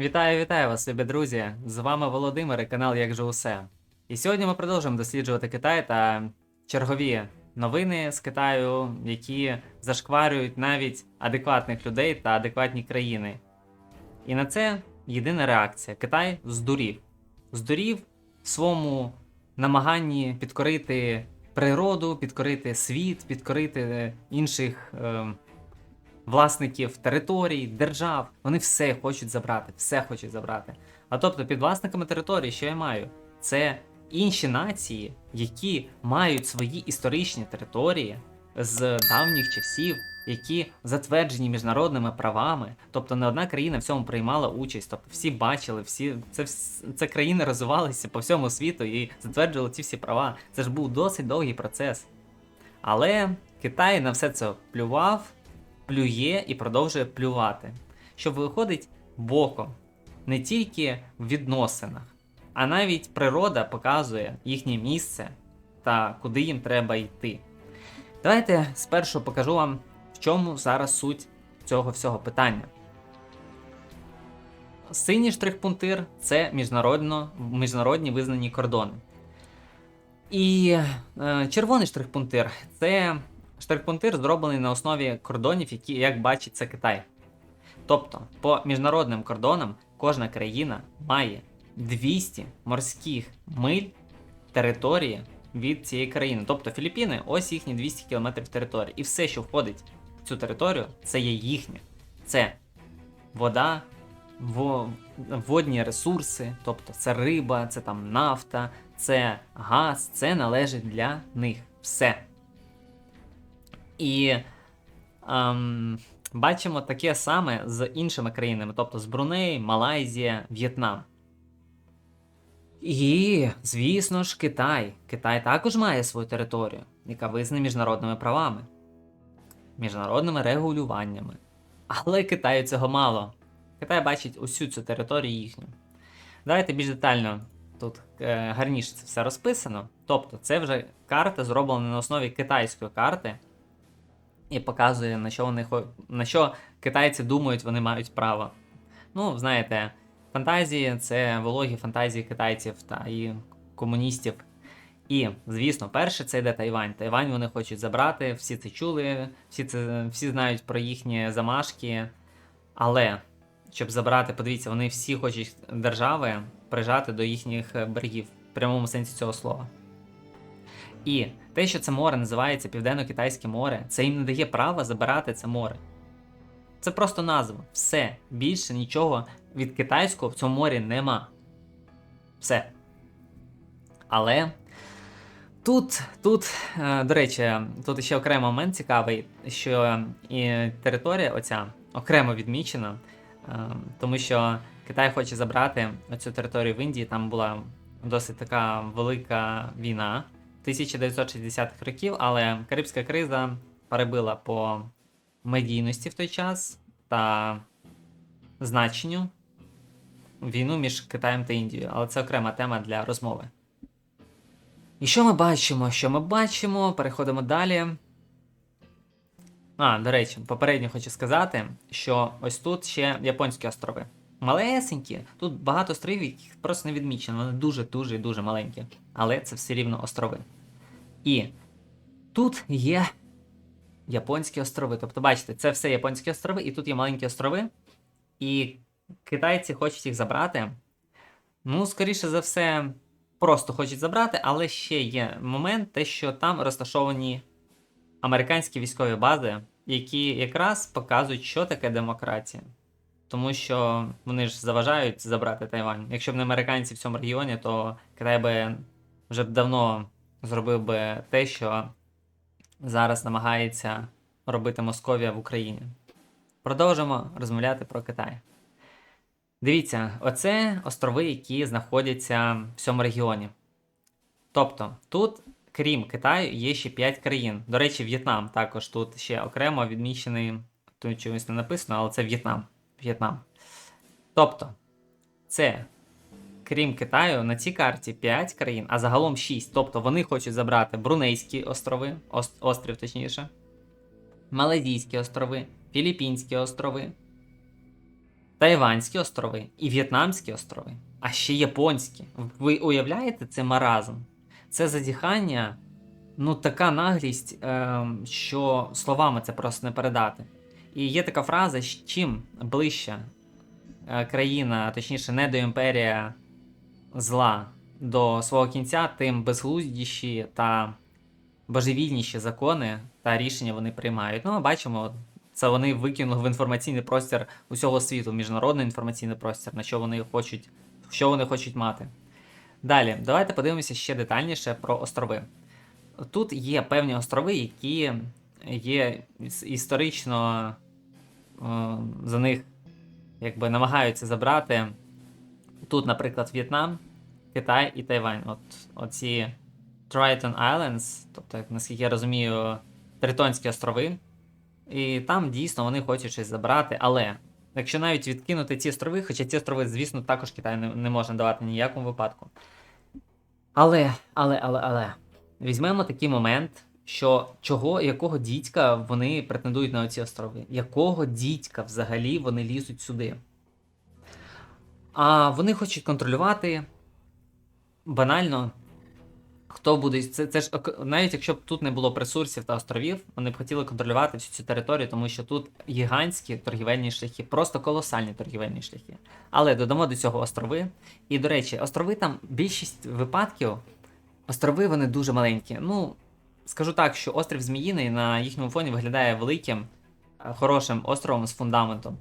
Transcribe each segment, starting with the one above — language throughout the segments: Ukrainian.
Вітаю, вітаю вас, любі друзі! З вами Володимир і канал Як же усе. І сьогодні ми продовжуємо досліджувати Китай та чергові новини з Китаю, які зашкварюють навіть адекватних людей та адекватні країни. І на це єдина реакція: Китай здурів. Здурів в своєму намаганні підкорити природу, підкорити світ, підкорити інших. ем, власників територій, держав. Вони все хочуть забрати, все хочуть забрати. А тобто, під власниками території, що я маю? Це інші нації, які мають свої історичні території з давніх часів, які затверджені міжнародними правами. Тобто не одна країна в цьому приймала участь. Тобто всі бачили, всі це, це країни розвивалися по всьому світу і затверджували ці всі права. Це ж був досить довгий процес. Але Китай на все це плював, плює і продовжує плювати, що виходить боком не тільки в відносинах, а навіть природа показує їхнє місце та куди їм треба йти. Давайте спершу покажу вам, в чому зараз суть цього всього питання. Синій штрих-пунктир це міжнародно, міжнародні визнані кордони. І е, червоний штрих-пунктир це штрих-пунктир зроблений на основі кордонів, які, як бачить це Китай. Тобто, по міжнародним кордонам кожна країна має 200 морських миль території від цієї країни. Тобто Філіппіни ось їхні 200 км території. І все, що входить в цю територію, це є їхнє. Це вода, водні ресурси, тобто це риба, це там нафта, це газ, це належить для них. Все. І ем, бачимо таке саме з іншими країнами, тобто з Бруней, Малайзія, В'єтнам. І, звісно ж, Китай. Китай також має свою територію, яка визнана міжнародними правами, міжнародними регулюваннями. Але Китаю цього мало. Китай бачить усю цю територію їхню. Давайте більш детально тут е, гарніше це все розписано. Тобто, це вже карта зроблена на основі китайської карти і показує, на що вони на що китайці думають, вони мають право. Ну, знаєте, фантазії це вологі фантазії китайців та і комуністів. І, звісно, перше це йде Тайвань. Тайвань вони хочуть забрати, всі це чули, всі, це, всі знають про їхні замашки. Але щоб забрати, подивіться, вони всі хочуть держави прижати до їхніх берегів в прямому сенсі цього слова. І те, що це море називається Південно-Китайське море, це їм не дає права забирати це море. Це просто назва. Все. Більше нічого від китайського в цьому морі нема. Все. Але тут, тут, е, до речі, тут ще окремий момент цікавий, що і територія оця окремо відмічена, е, тому що Китай хоче забрати оцю територію в Індії. Там була досить така велика війна 1960-х років, але Карибська криза перебила по медійності в той час та значенню війну між Китаєм та Індією, але це окрема тема для розмови. І що ми бачимо? Що ми бачимо? Переходимо далі. А, до речі, попередньо хочу сказати, що ось тут ще японські острови. Малесенькі, тут багато островів, яких просто не відмічено, вони дуже-дуже дуже маленькі. Але це все рівно острови. І тут є японські острови. Тобто, бачите, це все японські острови, і тут є маленькі острови. І китайці хочуть їх забрати. Ну, скоріше за все, просто хочуть забрати, але ще є момент, те, що там розташовані американські військові бази, які якраз показують, що таке демократія. Тому що вони ж заважають забрати Тайвань. Якщо б не американці в цьому регіоні, то Китай би вже б давно зробив би те, що зараз намагається робити Московія в Україні. Продовжимо розмовляти про Китай. Дивіться, оце острови, які знаходяться в цьому регіоні. Тобто, тут, крім Китаю, є ще 5 країн. До речі, В'єтнам також тут ще окремо відмічений, тут чомусь не написано, але це В'єтнам. В'єтнам. Тобто, це, крім Китаю, на цій карті 5 країн, а загалом 6. Тобто вони хочуть забрати Брунейські острови, ост- острів точніше, Малайзійські острови, Філіппінські острови, Тайванські острови і В'єтнамські острови, а ще японські. Ви уявляєте це маразм? Це задіхання, ну така наглість, е, що словами це просто не передати. І є така фраза: чим ближча е, країна, точніше, недоімперія зла до свого кінця, тим безглуздіші та божевільніші закони та рішення вони приймають. Ну, ми бачимо, це вони викинули в інформаційний простір усього світу, міжнародний інформаційний простір, на що вони хочуть, що вони хочуть мати. Далі, давайте подивимося ще детальніше про острови. Тут є певні острови, які є історично е, за них якби намагаються забрати. Тут, наприклад, В'єтнам, Китай і Тайвань. От оці Triton Islands, тобто, наскільки я розумію, Тритонські острови. І там дійсно вони хочуть щось забрати, але якщо навіть відкинути ці острови, хоча ці острови, звісно, також Китай не, не може давати ні в якому випадку. Але, але, але, але, візьмемо такий момент, що чого, якого дідька вони претендують на оці острови? Якого дідька взагалі вони лізуть сюди? А вони хочуть контролювати банально. Хто буде. Це, це ж навіть якщо б тут не було б ресурсів та островів, вони б хотіли контролювати всю цю територію, тому що тут гігантські торгівельні шляхи, просто колосальні торгівельні шляхи. Але додамо до цього острови. І до речі, острови там більшість випадків, острови вони дуже маленькі. Ну, скажу так, що острів Зміїний на їхньому фоні виглядає великим, е, хорошим островом з фундаментом.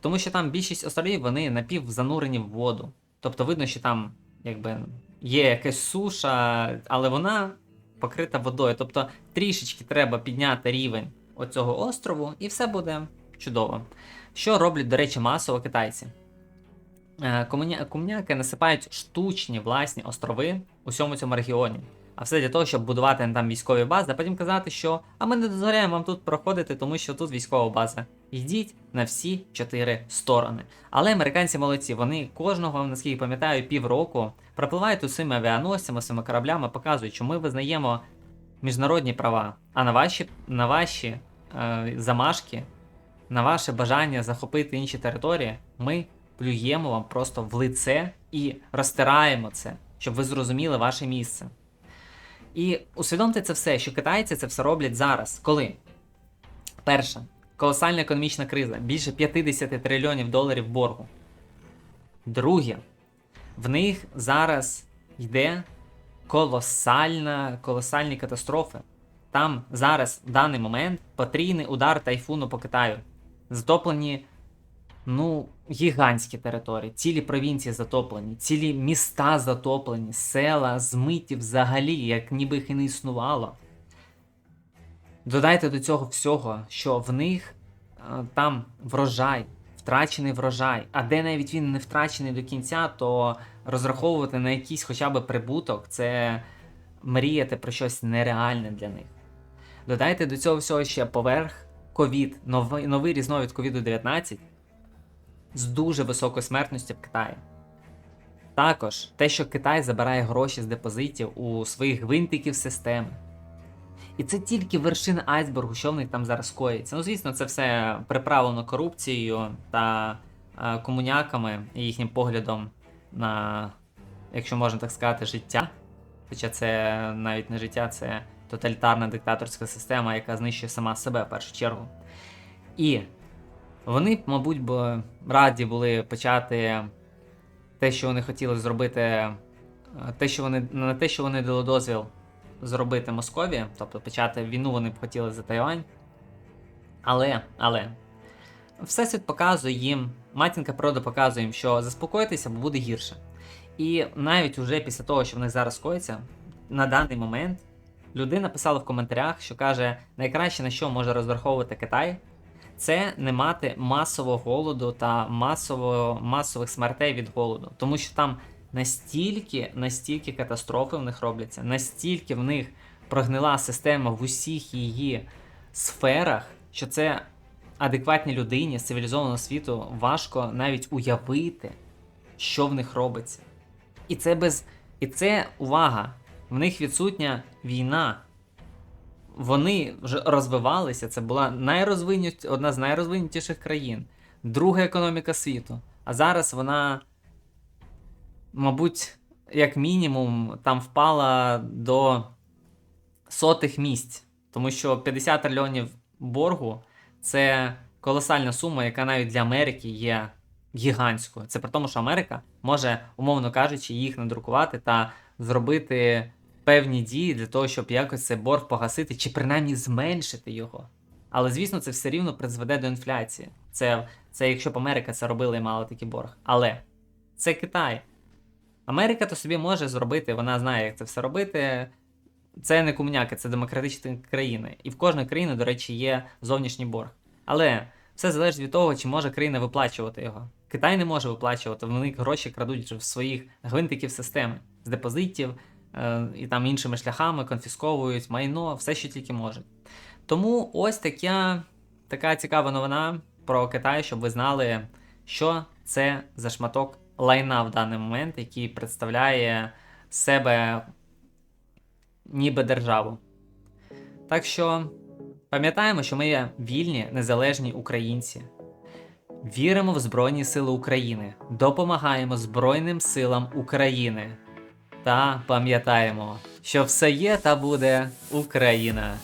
Тому що там більшість островів вони напівзанурені в воду. Тобто видно, що там якби є якась суша, але вона покрита водою. Тобто трішечки треба підняти рівень оцього острову, і все буде чудово. Що роблять, до речі, масово китайці? Е, комуня- Комуняки насипають штучні власні острови у всьому цьому регіоні. А все для того, щоб будувати там військові бази, а потім казати, що а ми не дозволяємо вам тут проходити, тому що тут військова база. Йдіть на всі чотири сторони. Але американці молодці, вони кожного, наскільки пам'ятаю, півроку пропливають усіми авіаносцями, усіми кораблями, показують, що ми визнаємо міжнародні права, а на ваші, на ваші е, замашки, на ваше бажання захопити інші території, ми плюємо вам просто в лице і розтираємо це, щоб ви зрозуміли ваше місце. І усвідомте це все, що китайці це все роблять зараз. Коли? Перше, колосальна економічна криза, більше 50 трильйонів доларів боргу. Друге, в них зараз йде колосальна, колосальні катастрофи. Там зараз в даний момент потрійний удар тайфуну по Китаю. Затоплені ну, гігантські території, цілі провінції затоплені, цілі міста затоплені, села змиті взагалі, як ніби їх і не існувало. Додайте до цього всього, що в них е, там врожай, втрачений врожай, а де навіть він не втрачений до кінця, то розраховувати на якийсь хоча б прибуток це мріяти про щось нереальне для них. Додайте до цього всього ще поверх ковід, новий, новий різновид ковіду 19 з дуже високою смертністю в Китаї. Також те, що Китай забирає гроші з депозитів у своїх гвинтиків системи. І це тільки вершина айсбергу, що в них там зараз коїться. Ну, звісно, це все приправлено корупцією та е, комуняками і їхнім поглядом на, якщо можна так сказати, життя. Хоча це навіть не життя, це тоталітарна диктаторська система, яка знищує сама себе в першу чергу. І вони, мабуть, б раді були почати те, що вони хотіли зробити, е, те, що вони, на те, що вони дали дозвіл зробити Москові, тобто почати війну вони б хотіли за Тайвань. Але, але, Всесвіт показує їм, матінка природа показує їм, що заспокойтеся, бо буде гірше. І навіть уже після того, що в них зараз коїться, на даний момент людина писала в коментарях, що каже, найкраще на що може розраховувати Китай, це не мати масового голоду та масово, масових смертей від голоду. Тому що там настільки, настільки катастрофи в них робляться, настільки в них прогнила система в усіх її сферах, що це адекватній людині з цивілізованого світу важко навіть уявити, що в них робиться. І це без. І це увага. В них відсутня війна. Вони вже розвивалися. Це була найрозвинут... одна з найрозвинутіших країн. друга економіка світу. А зараз вона, мабуть, як мінімум, там впала до сотих місць. Тому що 50 трильйонів боргу це колосальна сума, яка навіть для Америки є гігантською. Це при тому, що Америка може, умовно кажучи, їх надрукувати та зробити певні дії для того, щоб якось цей борг погасити чи принаймні зменшити його. Але звісно, це все рівно призведе до інфляції. Це, це якщо б Америка це робила і мала такий борг. Але це Китай. Америка то собі може зробити, вона знає, як це все робити. Це не комуняки, це демократичні країни. І в кожної країни, до речі, є зовнішній борг. Але все залежить від того, чи може країна виплачувати його. Китай не може виплачувати, вони гроші крадуть вже в своїх гвинтиків системи з депозитів і там іншими шляхами конфісковують майно, все, що тільки можуть. Тому ось така, така цікава новина про Китай, щоб ви знали, що це за шматок лайна в даний момент, який представляє себе ніби державу. Так що пам'ятаємо, що ми є вільні, незалежні українці. Віримо в Збройні Сили України, допомагаємо Збройним силам України. Та пам'ятаємо, що все є та буде Україна.